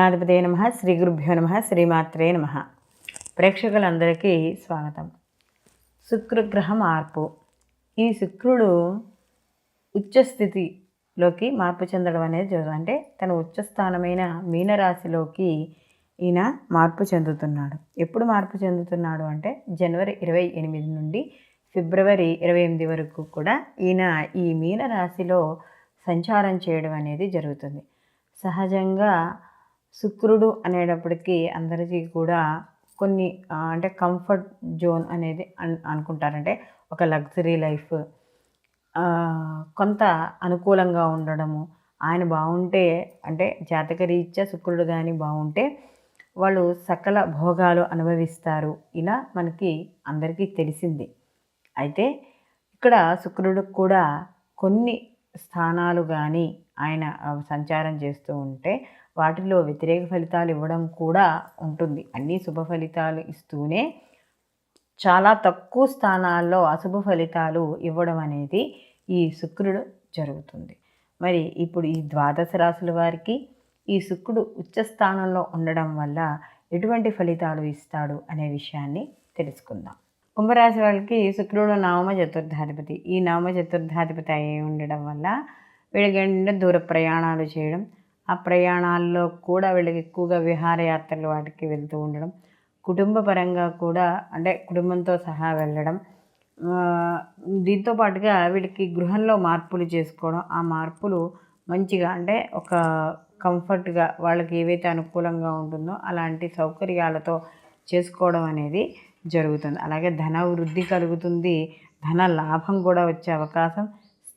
గణాధిపతే నమ శ్రీ గురుభ్యో నమ శ్రీమాత్రే నమ. ప్రేక్షకులందరికీ స్వాగతం. శుక్రగ్రహ మార్పు ఈ శుక్రుడు ఉచ్చస్థితిలోకి మార్పు చెందడం అనేది జరుగుతుంది అంటే తన ఉచ్చస్థానమైన మీనరాశిలోకి ఈయన మార్పు చెందుతున్నాడు. ఎప్పుడు మార్పు చెందుతున్నాడు అంటే జనవరి ఇరవై ఎనిమిది నుండి ఫిబ్రవరి ఇరవై ఎనిమిది వరకు కూడా ఈయన ఈ మీనరాశిలో సంచారం చేయడం అనేది జరుగుతుంది. సహజంగా శుక్రుడు అనేటప్పటికీ అందరికీ కూడా కొన్ని అంటే కంఫర్ట్ జోన్ అనేది అన్ అనుకుంటారంటే ఒక లగ్జరీ లైఫ్ కొంత అనుకూలంగా ఉండడము ఆయన బాగుంటే అంటే జాతక రీత్యా శుక్రుడు కానీ బాగుంటే వాళ్ళు సకల భోగాలు అనుభవిస్తారు. ఇలా మనకి అందరికీ తెలిసింది. అయితే ఇక్కడ శుక్రుడికి కూడా కొన్ని స్థానాలు కానీ ఆయన సంచారం చేస్తూ ఉంటే వాటిలో వ్యతిరేక ఫలితాలు ఇవ్వడం కూడా ఉంటుంది. అన్ని శుభ ఫలితాలు ఇస్తూనే చాలా తక్కువ స్థానాల్లో అశుభ ఫలితాలు ఇవ్వడం అనేది ఈ శుక్రుడు జరుగుతుంది. మరి ఇప్పుడు ఈ ద్వాదశ రాశుల వారికి ఈ శుక్రుడు ఉచ్చ స్థానంలో ఉండడం వల్ల ఎటువంటి ఫలితాలు ఇస్తాడు అనే విషయాన్ని తెలుసుకుందాం. కుంభరాశి వాళ్ళకి శుక్రుడు నామ చతుర్థాధిపతి. ఈ నామ చతుర్థాధిపతి అయి ఉండడం వల్ల వీళ్ళకి ఏంటంటే దూర ప్రయాణాలు చేయడం ఆ ప్రయాణాల్లో కూడా వీళ్ళకి ఎక్కువగా విహారయాత్రలు వాటికి వెళ్తూ ఉండడం కుటుంబ పరంగా కూడా అంటే కుటుంబంతో సహా వెళ్ళడం దీంతో పాటుగా వీళ్ళకి గృహంలో మార్పులు చేసుకోవడం ఆ మార్పులు మంచిగా అంటే ఒక కంఫర్ట్గా వాళ్ళకి ఏవైతే అనుకూలంగా ఉంటుందో అలాంటి సౌకర్యాలతో చేసుకోవడం అనేది జరుగుతుంది. అలాగే ధన వృద్ధి కలుగుతుంది ధన లాభం కూడా వచ్చే అవకాశం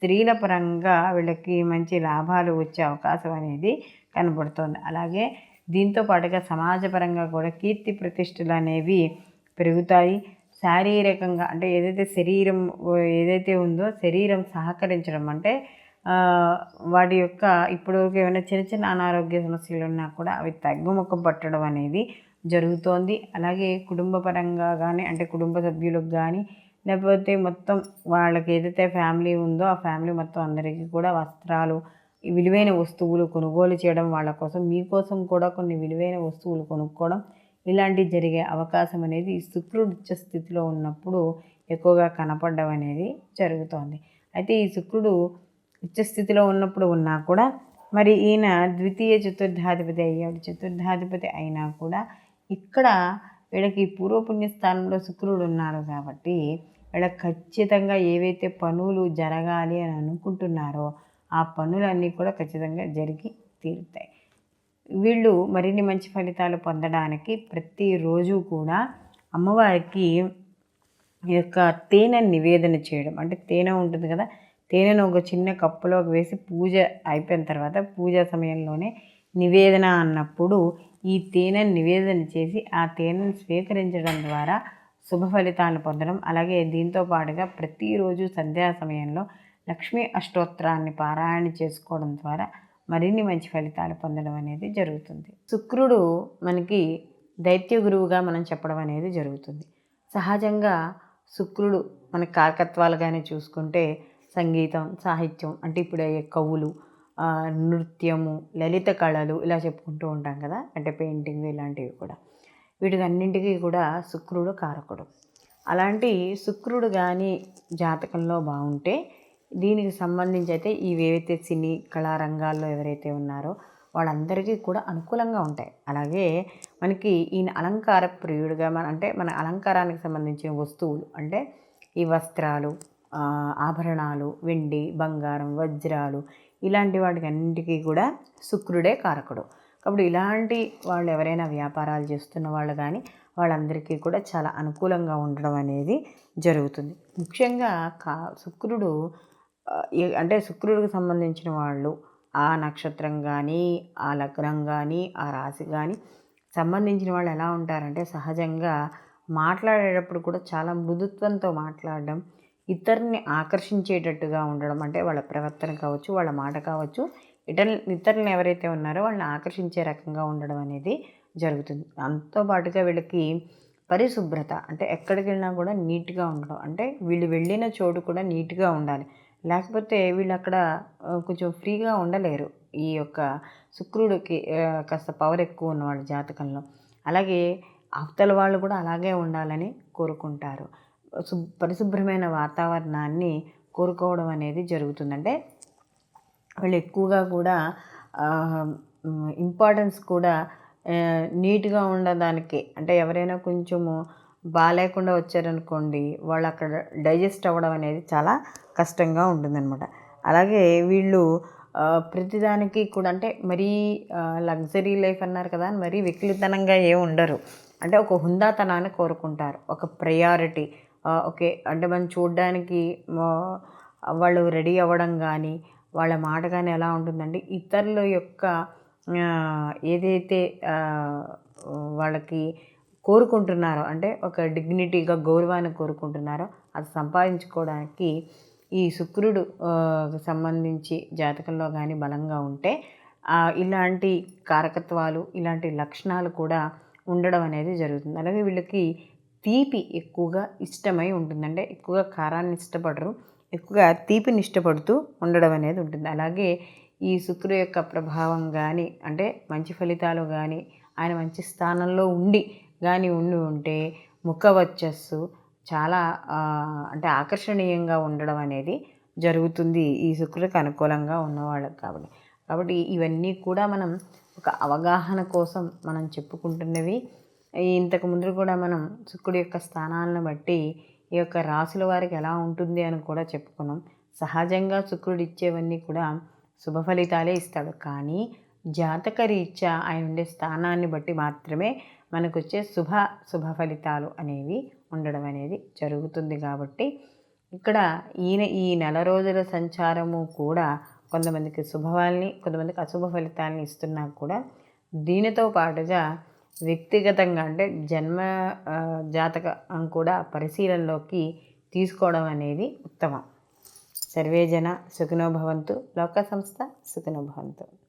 స్త్రీల పరంగా వీళ్ళకి మంచి లాభాలు వచ్చే అవకాశం అనేది కనబడుతుంది. అలాగే దీంతో పాటుగా సమాజపరంగా కూడా కీర్తి ప్రతిష్టలు అనేవి పెరుగుతాయి. శారీరకంగా అంటే ఏదైతే శరీరం ఏదైతే ఉందో శరీరం సహకరించడం అంటే వాటి యొక్క ఇప్పుడు ఏమైనా చిన్న చిన్న అనారోగ్య సమస్యలు ఉన్నా కూడా అవి తగ్గుముఖం పట్టడం అనేది జరుగుతోంది. అలాగే కుటుంబపరంగా కానీ అంటే కుటుంబ సభ్యులకు కానీ లేకపోతే మొత్తం వాళ్ళకి ఏదైతే ఫ్యామిలీ ఉందో ఆ ఫ్యామిలీ మొత్తం అందరికీ కూడా వస్త్రాలు విలువైన వస్తువులు కొనుగోలు చేయడం వాళ్ళ కోసం మీకోసం కూడా కొన్ని విలువైన వస్తువులు కొనుక్కోవడం ఇలాంటివి జరిగే అవకాశం అనేది ఈ శుక్రుడు ఉచ్చ స్థితిలో ఉన్నప్పుడు ఎక్కువగా కనపడడం అనేది జరుగుతోంది. అయితే ఈ శుక్రుడు ఉచ్చస్థితిలో ఉన్నప్పుడు ఉన్నా కూడా మరి ఈయన ద్వితీయ చతుర్థాధిపతి అయ్యాడు. చతుర్థాధిపతి అయినా కూడా ఇక్కడ వీళ్ళకి పూర్వపుణ్య స్థానంలో శుక్రుడు ఉన్నాడు కాబట్టి వీళ్ళ ఖచ్చితంగా ఏవైతే పనులు జరగాలి అని అనుకుంటున్నారో ఆ పనులన్నీ కూడా ఖచ్చితంగా జరిగి తీరుతాయి. వీళ్ళు మరిన్ని మంచి ఫలితాలు పొందడానికి ప్రతిరోజు కూడా అమ్మవారికి ఈ యొక్క తేనె నివేదన చేయడం. అంటే తేనె ఉంటుంది కదా తేనెను ఒక చిన్న కప్పులోకి వేసి పూజ అయిపోయిన తర్వాత పూజ సమయంలోనే నివేదన అన్నప్పుడు ఈ తేనెను నివేదన చేసి ఆ తేనెను స్వీకరించడం ద్వారా శుభ ఫలితాలను పొందడం. అలాగే దీంతో పాటుగా ప్రతిరోజు సంధ్యా సమయంలో లక్ష్మీ అష్టోత్తరాన్ని పారాయణ చేసుకోవడం ద్వారా మరిన్ని మంచి ఫలితాలు పొందడం అనేది జరుగుతుంది. శుక్రుడు మనకి దైత్య గురువుగా మనం చెప్పడం అనేది జరుగుతుంది. సహజంగా శుక్రుడు మన కారకత్వాలుగానే చూసుకుంటే సంగీతం సాహిత్యం అంటే ఇప్పుడు అయ్యే కవులు నృత్యము లలిత కళలు ఇలా చెప్పుకుంటూ ఉంటాం కదా. అంటే పెయింటింగ్ ఇలాంటివి కూడా. వీటికన్నింటికీ కూడా శుక్రుడు కారకుడు. అలాంటి శుక్రుడు కానీ జాతకంలో బాగుంటే దీనికి సంబంధించి అయితే ఇవేవైతే సినీ కళారంగాల్లో ఎవరైతే ఉన్నారో వాళ్ళందరికీ కూడా అనుకూలంగా ఉంటాయి. అలాగే మనకి ఈయన అలంకార ప్రియుడిగా మన అంటే మన అలంకారానికి సంబంధించిన వస్తువులు అంటే ఈ వస్త్రాలు ఆభరణాలు వెండి బంగారం వజ్రాలు ఇలాంటి వాటికి అన్నింటికీ కూడా శుక్రుడే కారకుడు. కాబట్టి ఇలాంటి వాళ్ళు ఎవరైనా వ్యాపారాలు చేస్తున్న వాళ్ళు కానీ వాళ్ళందరికీ కూడా చాలా అనుకూలంగా ఉండడం అనేది జరుగుతుంది. ముఖ్యంగా కా శుక్రుడు అంటే శుక్రుడికి సంబంధించిన వాళ్ళు ఆ నక్షత్రం కానీ ఆ లగ్నం కానీ ఆ రాశి కానీ సంబంధించిన వాళ్ళు ఎలా ఉంటారంటే సహజంగా మాట్లాడేటప్పుడు కూడా చాలా మృదుత్వంతో మాట్లాడడం ఇతరుని ఆకర్షించేటట్టుగా ఉండడం అంటే వాళ్ళ ప్రవర్తన కావచ్చు వాళ్ళ మాట కావచ్చు ఇతరు ఇతరులను ఎవరైతే ఉన్నారో వాళ్ళని ఆకర్షించే రకంగా ఉండడం అనేది జరుగుతుంది. దాంతో పాటుగా వీళ్ళకి పరిశుభ్రత అంటే ఎక్కడికి వెళ్ళినా కూడా నీట్గా ఉండడం అంటే వీళ్ళు వెళ్ళిన చోటు కూడా నీట్గా ఉండాలి. లేకపోతే వీళ్ళు అక్కడ కొంచెం ఫ్రీగా ఉండలేరు. ఈ యొక్క శుక్రుడికి కాస్త పవర్ ఎక్కువ ఉన్నవాళ్ళ జాతకంలో. అలాగే అవతల వాళ్ళు కూడా అలాగే ఉండాలని కోరుకుంటారు. పరిశుభ్రమైన వాతావరణాన్ని కోరుకోవడం అనేది జరుగుతుందంటే వాళ్ళు ఎక్కువగా కూడా ఇంపార్టెన్స్ కూడా నీట్గా ఉండడానికి. అంటే ఎవరైనా కొంచెము బాగాలేకుండా వచ్చారనుకోండి వాళ్ళు అక్కడ డైజెస్ట్ అవ్వడం అనేది చాలా కష్టంగా ఉంటుందన్నమాట. అలాగే వీళ్ళు ప్రతిదానికి కూడా అంటే మరీ లగ్జరీ లైఫ్ అన్నారు కదా మరీ వికలితనంగా ఏ ఉండరు. అంటే ఒక హుందాతనాన్ని కోరుకుంటారు. ఒక ప్రయారిటీ ఓకే అంటే మనం చూడడానికి వాళ్ళు రెడీ అవ్వడం కానీ వాళ్ళ మాట కానీ ఎలా ఉంటుందండి? ఇతరుల యొక్క ఏదైతే వాళ్ళకి కోరుకుంటున్నారో అంటే ఒక డిగ్నిటీగా గౌరవాన్ని కోరుకుంటున్నారో అది సంపాదించుకోవడానికి ఈ శుక్రుడు సంబంధించి జాతకంలో కానీ బలంగా ఉంటే ఇలాంటి కారకత్వాలు ఇలాంటి లక్షణాలు కూడా ఉండడం అనేది జరుగుతుంది. అలాగే వీళ్ళకి తీపి ఎక్కువగా ఇష్టమై ఉంటుందంటే ఎక్కువగా కారాన్ని ఇష్టపడరు. ఎక్కువగా తీపిని ఇష్టపడుతూ ఉండడం అనేది ఉంటుంది. అలాగే ఈ శుక్రుడు యొక్క ప్రభావం కానీ అంటే మంచి ఫలితాలు కానీ ఆయన మంచి స్థానంలో ఉండి కానీ ఉండి ఉంటే ముఖ వచ్చస్సు చాలా అంటే ఆకర్షణీయంగా ఉండడం అనేది జరుగుతుంది ఈ శుక్రుడికి అనుకూలంగా ఉన్నవాళ్ళకి కాబట్టి. కాబట్టి ఇవన్నీ కూడా మనం ఒక అవగాహన కోసం మనం చెప్పుకుంటున్నవి. ఇంతకు ముందు కూడా మనం శుక్రుడి యొక్క స్థానాలను బట్టి ఈ యొక్క రాసుల వారికి ఎలా ఉంటుంది అని కూడా చెప్పుకున్నాం. సహజంగా శుక్రుడు ఇచ్చేవన్నీ కూడా శుభ ఫలితాలే ఇస్తాడు. కానీ జాతక రీత్యా ఆయన ఉండే స్థానాన్ని బట్టి మాత్రమే మనకు వచ్చే శుభ శుభ ఫలితాలు అనేవి ఉండడం అనేది జరుగుతుంది కాబట్టి ఇక్కడ ఈయన ఈ నెల రోజుల సంచారము కూడా కొంతమందికి శుభవాల్ని కొంతమందికి అశుభ ఫలితాలని ఇస్తున్నా కూడా దీనితో పాటుగా వ్యక్తిగతంగా అంటే జన్మ జాతకం కూడా పరిశీలనలోకి తీసుకోవడం అనేది ఉత్తమం. సర్వే జన సుఖినో భవంతు. లోక సంస్థ సుఖినో భవంతు.